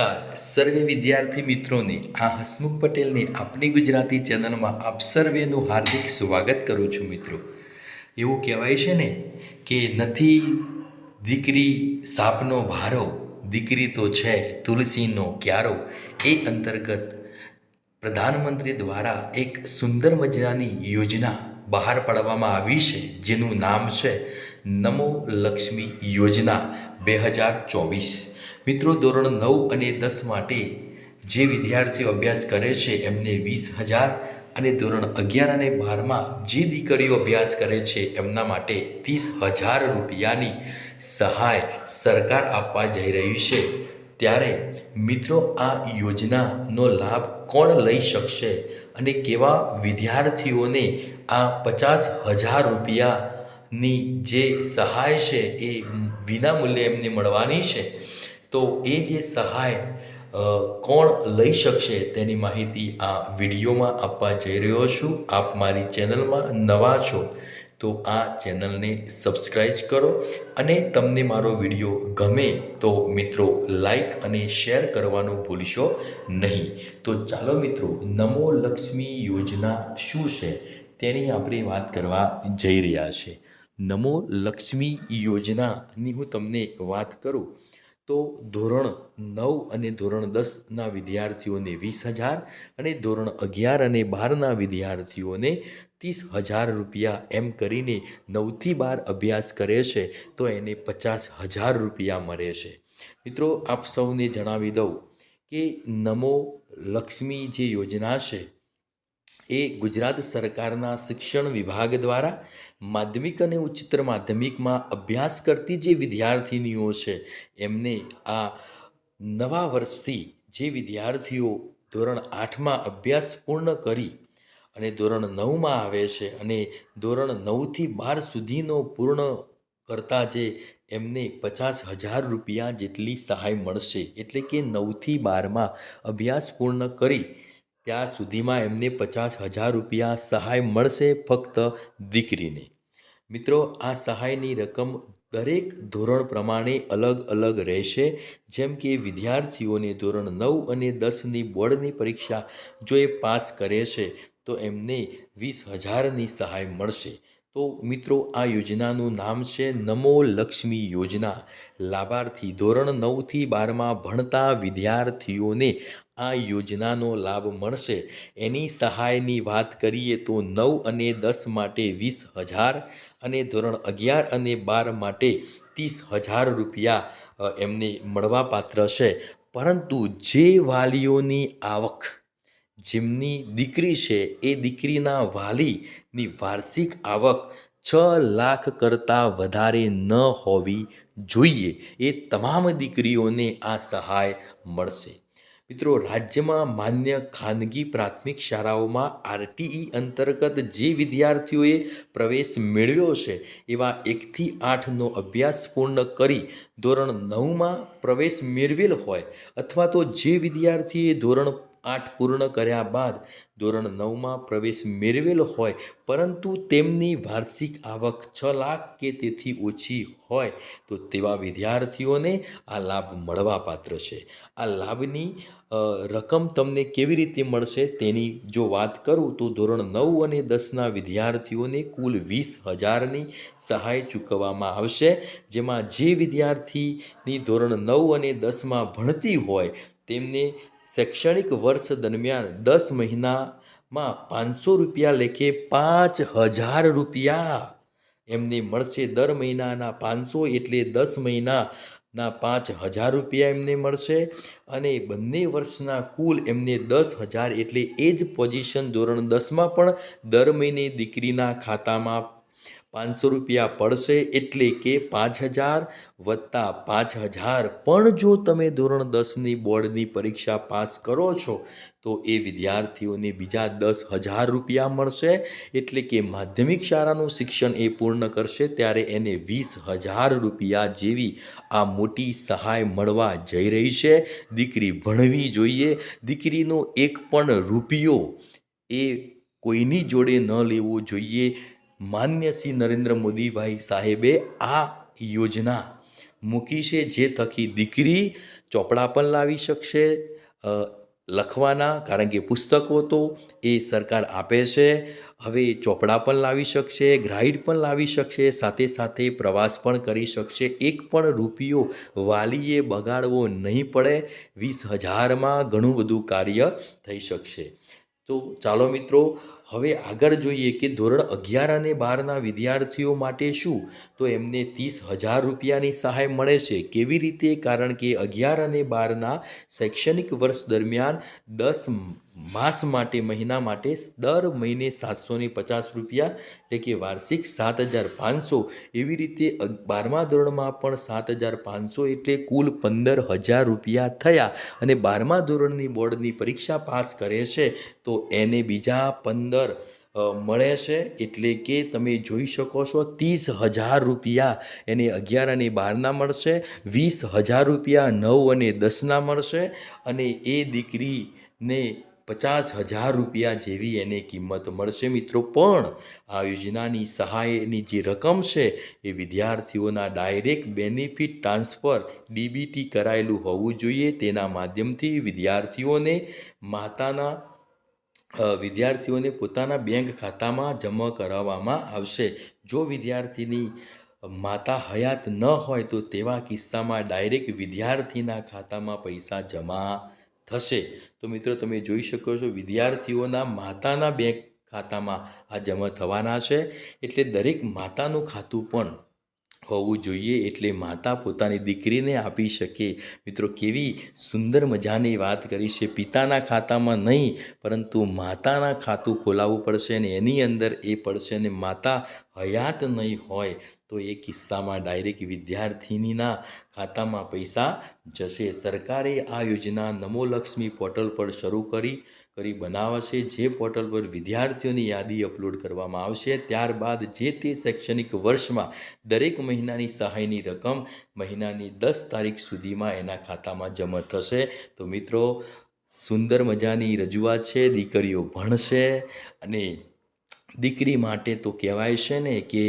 નમસ્કાર. સર્વે વિદ્યાર્થી મિત્રોને આ હસમુખ પટેલની આપણી ગુજરાતી ચેનલમાં આપ સર્વેનું હાર્દિક સ્વાગત કરું છું મિત્રો. એવું કહેવાય છે ને કે નથી દીકરી સાપનો ભારો, દીકરી તો છે તુલસીનો ક્યારો. એ અંતર્ગત પ્રધાનમંત્રી દ્વારા એક સુંદર મજાની યોજના બહાર પાડવામાં આવી છે, જેનું નામ છે નમો લક્ષ્મી યોજના બે હજાર ચોવીસ. મિત્રો ધોરણ નવ અને દસ માટે જે વિદ્યાર્થીઓ અભ્યાસ કરે છે, એમને વીસ હજાર અને ધોરણ અગિયાર અને બારમાં જે દીકરીઓ અભ્યાસ કરે છે, એમના માટે ત્રીસ હજાર રૂપિયાની સહાય સરકાર આપવા જઈ રહી છે. ત્યારે મિત્રો આ યોજનાનો લાભ કોણ લઈ શકશે અને કેવા વિદ્યાર્થીઓને આ પચાસ હજાર રૂપિયાની જે સહાય છે, એ વિનામૂલ્યે એમને મળવાની છે? તો એ જે સહાય કોણ લઈ શકશે તેની માહિતી આ વિડીયોમાં આપવા જઈ રહ્યો છું. આપ મારી ચેનલમાં નવા છો તો આ ચેનલને સબસ્ક્રાઈબ કરો અને તમને મારો વીડિયો ગમે તો મિત્રો લાઈક અને શેર કરવાનું ભૂલશો નહીં. તો ચાલો મિત્રો, નમો લક્ષ્મી યોજના શું છે તેની આપણે વાત કરવા જઈ રહ્યા છે. નમો લક્ષ્મી યોજનાની હું તમને વાત કરું. તો ધોરણ નવ અને ધોરણ દસના વિદ્યાર્થીઓને વીસ હજાર અને ધોરણ અગિયાર અને બારના વિદ્યાર્થીઓને ત્રીસ હજાર રૂપિયા એમ કરીને નવથી બાર અભ્યાસ કરે છે, તો એને પચાસ હજાર રૂપિયા મળે છે. મિત્રો, આપ સૌને જણાવી દઉં કે નમો લક્ષ્મી જે યોજના છે એ ગુજરાત સરકારના શિક્ષણ વિભાગ દ્વારા માધ્યમિક અને ઉચ્ચતર માધ્યમિકમાં અભ્યાસ કરતી જે વિદ્યાર્થીનીઓ છે, એમને આ નવા વર્ષથી જે વિદ્યાર્થીઓ ધોરણ આઠમાં અભ્યાસ પૂર્ણ કરી અને ધોરણ નવમાં આવે છે અને ધોરણ નવથી બાર સુધીનો પૂર્ણ કરતા જે એમને પચાસ હજાર રૂપિયા જેટલી સહાય મળશે, એટલે કે નવથી બારમાં અભ્યાસ પૂર્ણ કરી ત્યાં સુધીમાં એમને પચાસ હજાર રૂપિયા સહાય મળશે ફક્ત દીકરીને. મિત્રો, આ સહાયની રકમ દરેક ધોરણ પ્રમાણે અલગ અલગ રહેશે. જેમ કે વિદ્યાર્થીઓને ધોરણ નવ અને દસની બોર્ડની પરીક્ષા જો એ પાસ કરે છે, તો એમને વીસ હજારની સહાય મળશે. તો મિત્રો, આ યોજનાનું નામ છે નમો લક્ષ્મી યોજના. લાભાર્થી ધોરણ નવથી બારમાં ભણતા વિદ્યાર્થીઓને આ યોજનાનો લાભ મળશે. એની સહાયની વાત કરીએ તો નવ અને દસ માટે વીસ હજાર અને ધોરણ અગિયાર અને બાર માટે ત્રીસ હજાર રૂપિયા એમને મળવાપાત્ર છે. પરંતુ જે વાલીઓની આવક, જેમની દીકરી છે, એ દીકરીના વાલીની વાર્ષિક આવક છ લાખ કરતાં વધારે ન હોવી જોઈએ. એ તમામ દીકરીઓને આ સહાય મળશે. મિત્રો, રાજ્યમાં માન્ય ખાનગી પ્રાથમિક શાળાઓમાં આરટીઈ અંતર્ગત જે વિદ્યાર્થીઓએ પ્રવેશ મેળવ્યો છે, એવા એકથી આઠનો અભ્યાસ પૂર્ણ કરી ધોરણ નવમાં પ્રવેશ મેળવેલ હોય, અથવા તો જે વિદ્યાર્થીએ ધોરણ આઠ પૂર્ણ કર્યા બાદ ધોરણ નવમાં પ્રવેશ મેળવેલો હોય, પરંતુ તેમની વાર્ષિક આવક છ લાખ કે તેથી ઓછી હોય, તો તેવા વિદ્યાર્થીઓને આ લાભ મળવાપાત્ર છે. આ લાભની રકમ તમને કેવી રીતે મળશે તેની જો વાત કરું, તો ધોરણ નવ અને દસના વિદ્યાર્થીઓને કુલ વીસ હજારની સહાય ચૂકવવામાં આવશે, જેમાં જે વિદ્યાર્થીની ધોરણ નવ અને દસમાં ભણતી હોય, તેમને શૈક્ષણિક વર્ષ દરમિયાન દસ મહિનામાં પાંચસો રૂપિયા લેખે પાંચ હજાર રૂપિયા. એમને મળશે દર મહિનાના પાંચસો એટલે દસ મહિનાના પાંચ હજાર રૂપિયા એમને મળશે અને બંને વર્ષના કુલ એમને દસ હજાર એટલે એ જ પોઝિશન ધોરણ દસમાં પણ દર મહિને દીકરીના ખાતામાં પાંચસો રૂપિયા પડશે એટલે કે પાંચ હજાર વત્તા પાંચ હજાર. પણ જો તમે ધોરણ દસની બોર્ડની પરીક્ષા પાસ કરો છો, તો એ વિદ્યાર્થીઓને બીજા દસ હજાર રૂપિયા મળશે. એટલે કે માધ્યમિક શાળાનું શિક્ષણ એ પૂર્ણ કરશે, ત્યારે એને વીસ હજાર રૂપિયા જેવી આ મોટી સહાય મળવા જઈ રહી છે. દીકરી ભણવી જોઈએ. દીકરીનો એક પણ રૂપિયો એ કોઈની જોડે ન લેવો જોઈએ. માન્ય શ્રી નરેન્દ્ર મોદીભાઈ સાહેબે આ યોજના મૂકી છે, જે થકી દીકરી ચોપડા પણ લાવી શકશે લખવાના, કારણ કે પુસ્તકો તો એ સરકાર આપે છે. હવે ચોપડા પણ લાવી શકશે, ગ્રાઇડ પણ લાવી શકશે, સાથે સાથે પ્રવાસ પણ કરી શકશે. એક પણ રૂપિયો વાલીએ બગાડવો નહીં પડે. વીસ હજારમાં ઘણું બધું કાર્ય થઈ શકશે. તો ચાલો મિત્રો હવે આગળ જોઈએ કે ધોરણ અગિયાર અને બારના વિદ્યાર્થીઓ માટે શું? તો એમને ત્રીસ હજાર રૂપિયાની સહાય મળે છે. કેવી રીતે? કારણ કે અગિયાર અને બારના શૈક્ષણિક વર્ષ દરમિયાન દસ માસ માટે, મહિના માટે દર મહિને સાતસો ને પચાસ રૂપિયા એટલે કે વાર્ષિક સાત હજાર પાંચસો. એવી રીતે બારમા ધોરણમાં પણ સાત હજાર પાંચસો એટલે કુલ પંદર હજાર રૂપિયા થયા. અને બારમા ધોરણની બોર્ડની પરીક્ષા પાસ કરે છે, તો એને બીજા પંદર મળે છે. એટલે કે તમે જોઈ શકો છો ત્રીસ હજાર રૂપિયા એને અગિયાર અને બારના મળશે, વીસ હજાર રૂપિયા નવ અને દસના મળશે. અને એ દીકરીને પચાસ હજાર રૂપિયા જેવી એને કિંમત મળશે મિત્રો. પણ આ યોજનાની સહાયની જે રકમ છે એ વિદ્યાર્થીઓના ડાયરેક્ટ બેનિફિટ ટ્રાન્સફર ડીબીટી કરાયેલું હોવું જોઈએ. તેના માધ્યમથી વિદ્યાર્થીઓને માતાના વિદ્યાર્થીઓને પોતાના બેંક ખાતામાં જમા કરાવવામાં આવશે. જો વિદ્યાર્થીની માતા હયાત ન હોય તો તેવા કિસ્સામાં ડાયરેક્ટ વિદ્યાર્થીના ખાતામાં પૈસા જમા થશે. તો મિત્રો, તમે જોઈ શકો છો, વિદ્યાર્થીઓના માતાના બેંક ખાતામાં આ જમા થવાના છે. એટલે દરેક માતાનું ખાતું પણ હોવું જોઈએ એટલે માતા પોતાની દીકરીને આપી શકે. મિત્રો, કેવી સુંદર મજાની વાત કરી છે. પિતાના ખાતામાં નહીં, પરંતુ માતાના ખાતું ખોલાવવું પડશે અને એની અંદર એ પડશે અને માતા હયાત નહીં હોય તો એ કિસ્સામાં ડાયરેક્ટ વિદ્યાર્થિનીના ખાતામાં પૈસા જશે. સરકારે આ યોજના નમો લક્ષ્મી પોર્ટલ પર શરૂ કરી કરી બનાવાશે, જે પોર્ટલ પર વિદ્યાર્થીઓની યાદી અપલોડ કરવામાં આવશે. ત્યારબાદ જે તે શૈક્ષણિક વર્ષમાં દરેક મહિનાની સહાયની રકમ મહિનાની દસ તારીખ સુધીમાં એના ખાતામાં જમા થશે. તો મિત્રો, સુંદર મજાની રજૂઆત છે, દીકરીઓ ભણશે અને દીકરી માટે તો કહેવાય છે ને કે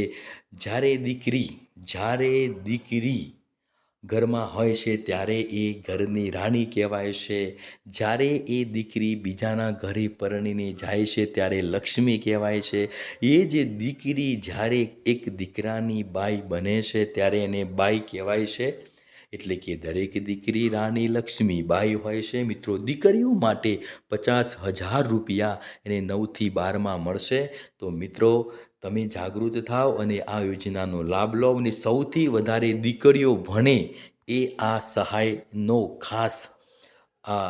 જ્યારે દીકરી જ્યારે દીકરી ઘરમાં હોય છે, ત્યારે એ ઘરની રાણી કહેવાય છે. જ્યારે એ દીકરી બીજાના ઘરે પરણીને જાય છે, ત્યારે લક્ષ્મી કહેવાય છે. એ જે દીકરી જ્યારે એક દીકરાની બાઈ બને છે, ત્યારે એને બાઈ કહેવાય છે. એટલે કે દરેક દીકરી રાણી લક્ષ્મી બાઈ હોય છે. મિત્રો, દીકરીઓ માટે પચાસ હજાર રૂપિયા એને નવથી બારમાં મળશે. તો મિત્રો તમે જાગૃત થાઓ અને આ યોજનાનો લાભ લો અને સૌથી વધારે દીકરીઓ ભણે એ આ સહાયનો ખાસ આ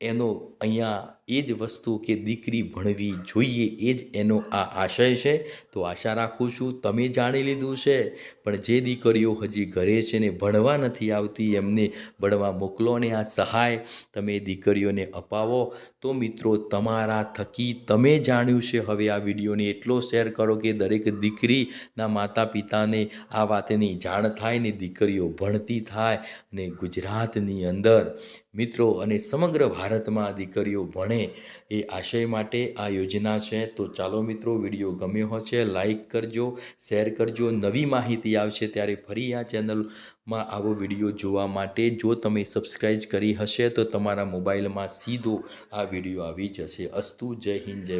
એનો અહીંયા એ જ વસ્તુ કે દીકરી ભણવી જોઈએ એ જ એનો આ આશય છે, તો આશા રાખું છું તમે જાણી લીધું છે. પણ જે દીકરીઓ હજી ઘરે છે ને ભણવા નથી આવતી, એમને ભણવા મોકલો અને આ સહાય તમે દીકરીઓને અપાવો. તો મિત્રો, તમારા થકી તમે જાણ્યું છે. હવે આ વિડીયોને એટલો શેર કરો કે દરેક દીકરીના માતા પિતાને આ વાતની જાણ થાય ને દીકરીઓ ભણતી થાય અને ગુજરાતની અંદર મિત્રો અને સમગ્ર ભારતમાં દીકરીઓ ભણે એ આશય માટે આ યોજના છે. તો ચાલો મિત્રો, વીડિયો ગમ્યો હશે લાઇક કરજો, શેર કરજો. નવી માહિતી આવશે ત્યારે ફરી આ ચેનલમાં આવો વીડિયો જોવા માટે. જો તમે સબસ્ક્રાઈબ કરી હશે તો તમારા મોબાઈલમાં સીધો આ વીડિયો આવી જશે. અસ્તુ, જય હિન્દ, જય